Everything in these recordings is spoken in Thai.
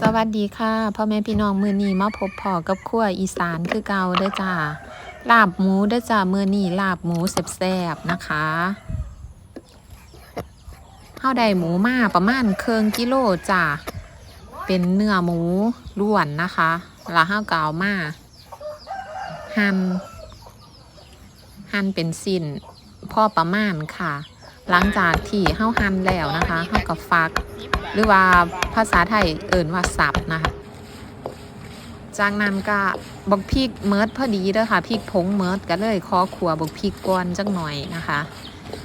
สวัสดีค่ะพ่อแม่พี่น้องมือนีมาพบพ่อกับครัวอีสานคือเก่าเด้อจ้าลาบหมูเด้อจ้ามือนีลาบหมูแซ่บๆนะคะเฮาได้หมูมาประมาณเคืองกิโลจ้าเป็นเนื้อหมูล้วนนะคะแล้วเฮาก็เอามาหั่นหั่นเป็นสิ้นพ่อประมาณค่ะ หลังจากที่เฮาหั่นแล้วนะคะเฮาก็ฟัก หรือว่าภาษาไทยเอิ่นว่าสับนะคะจากนั้นก็บักพริกเมิดพอดีเด้อค่ะพริกผงเมิดก็เลยขอขัวบักพริกก่อนจักหน่อยนะคะ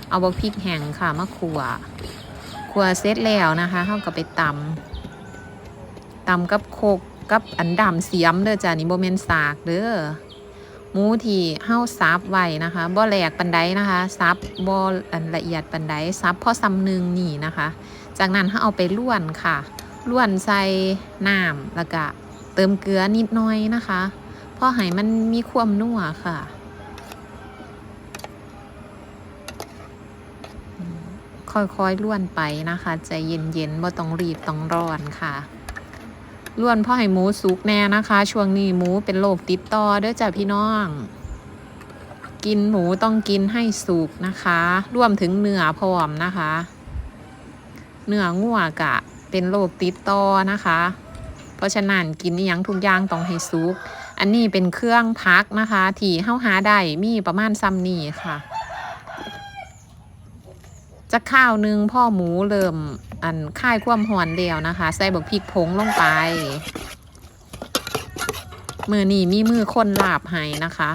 เอาบักพริกแห้งค่ะมาขัวขัวเสร็จแล้วนะคะเฮาก็ไปตำตำกับโคกกับอันดำเสียมเด้อจ้ะนี่บ่แม่นสากเด้อหมูที่เฮาซับไว้นะคะบ่แหลกปันไดนะคะซับบ่อันละเอียดปันไดซับพอซ้ำหนึ่งนี่นะคะ จากนั้นเขาเอาไปล้วนค่ะล้วนใส่น้ำแล้วก็เติมเกลือนิดน่อยนะคะเพราะให้มันมีความนัวค่ะค่อยๆล้วนไปนะคะใจเย็นๆบ่ต้องรีบต้องร้อนค่ะล้วนพ่อให้หมูสุกแน่นะคะ ช่วงนี้หมูเป็นโรคติดต่อเด้อจ้ะพี่น้อง กินหมูต้องกินให้สุกนะคะ รวมถึงเนื้อพร้อมนะคะ เนื้องัวกะเป็นโรคติดต่อนะคะ เพราะฉะนั้นกินอหยังทุกอย่างต้องให้สุก อันนี้เป็นเครื่องพักนะคะ ที่เฮาหาได้มีประมาณซ้ำนี่ค่ะจะข้าวหนึงพ่อหมูเริ่มอันค่ายความหอนเดียวนะคะ ใส่บักพริกผงลงไป มือนี่มีมือคนลาบให้นะคะ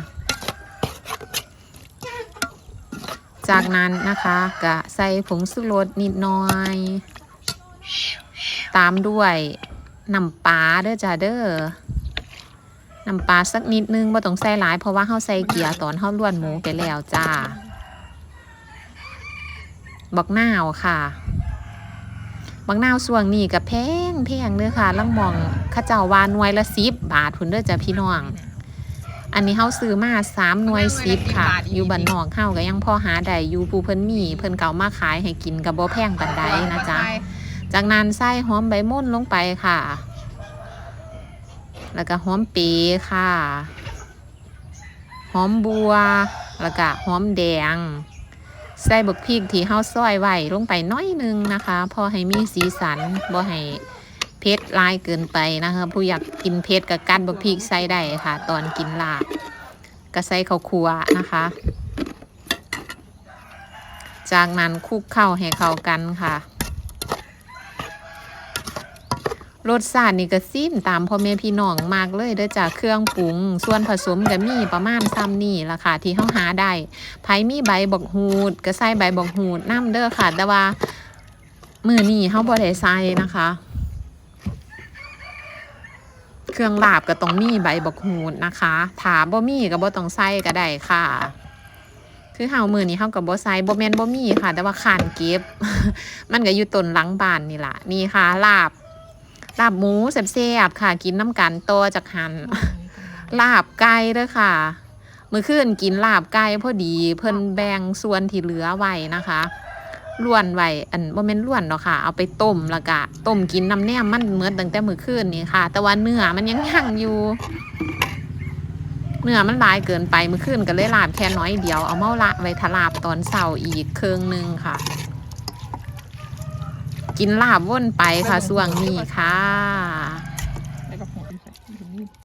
จากนั้นนะคะก็ใส่ผงสุรสนิดหน่อย ตามด้วยน้ำปลาเด้อจ้าเด้อน้ำปลาสักนิดนึงบ่ต้องใส่หลายเพราะว่าเฮาใส่เกียร์ตอนเฮาล้วนหมูไปแล้วจ้าบักนาวค่ะบักนาวส่วงนี้กับแพงแพงเด้อค่ะลังมองข้าเจ้าวาหนวยละสิบบาทพุ่นเด้อจ้าพี่น้อง อันนี้เฮาซื้อมาสามหน่วยสิบค่ะ อยู่บ้านนอกเฮาก็ยังพอหาได้อยู่ผู้เพิ่นมีเพิ่นเก่ามาขายให้กินกับบ่แพงปานใดนะจ๊ะจากนั้นใส่หอมใบม่นลงไปค่ะ แล้วก็หอมปีค่ะ หอมบัว แล้วก็หอมแดง ใส่บักพริกที่เฮาซอยไว้ลงไปน้อยนึงนะคะ พอให้มีสีสันบ่ให้ ผ็ดหลายเกินไปนะคะผู้อยากกินเผ็ดก็กัดบักพริกใส่ได้ค่ะ ตอนกินลาบก็ใส่ข้าวคั่วนะคะ จากนั้นคลุกเข้าให้เข้ากันค่ะรสชาตินี่ก็ซิมตามพ่อแม่พี่น้องมากเลยเด้อจากเครื่องปรุง ส่วนผสมก็มีประมาณซ้ำนี่ละค่ะที่เฮาหาได้ไผมีใบบักฮูด ก็ใส่ใบบักฮูดน้ำเด้อค่ะ แต่ว่า มือนี้เฮาบ่ได้ใส่นะคะ เครื่องลาบก็ต้องมีใบบักฮูดนะคะถ้าบ่มีก็บ่ต้องใส่ก็ได้ค่ะ คือเฮามื้อนี้เฮาก็บ่ใส่บ่แม่นบ่มีค่ะ แต่ว่าขานเก็บ มันก็อยู่ต้นหลังบ้านนี่ล่ะนี่ค่ะลาบ ลาบหมูแซ่บๆค่ะ กินน้ำกันโตอจากหันลาบไก่เด้อค่ะ มื้อคืนกินลาบไก่พอดี เพิ่นแบ่งส่วนที่เหลือไว้นะคะ ล้วนไว้อันบ่แม่นล้วนดอกค่ะ เอาไปต้มแล้วก็ต้มกินน้ำแนมมันเหมือนตั้งแต่มื้อคืนนี่ค่ะ แต่ว่าเนื้อมันยังยั่งอยู่เนื้อมันลายเกินไปมื้อคืนก็เลยลาบแค่น้อยเดียวเอาเมาละไว้ทลาบตอนเช้าอีกเครื่องหนึงค่ะ กินลาบว่นไปค่ะส่วงนี้ค่ะ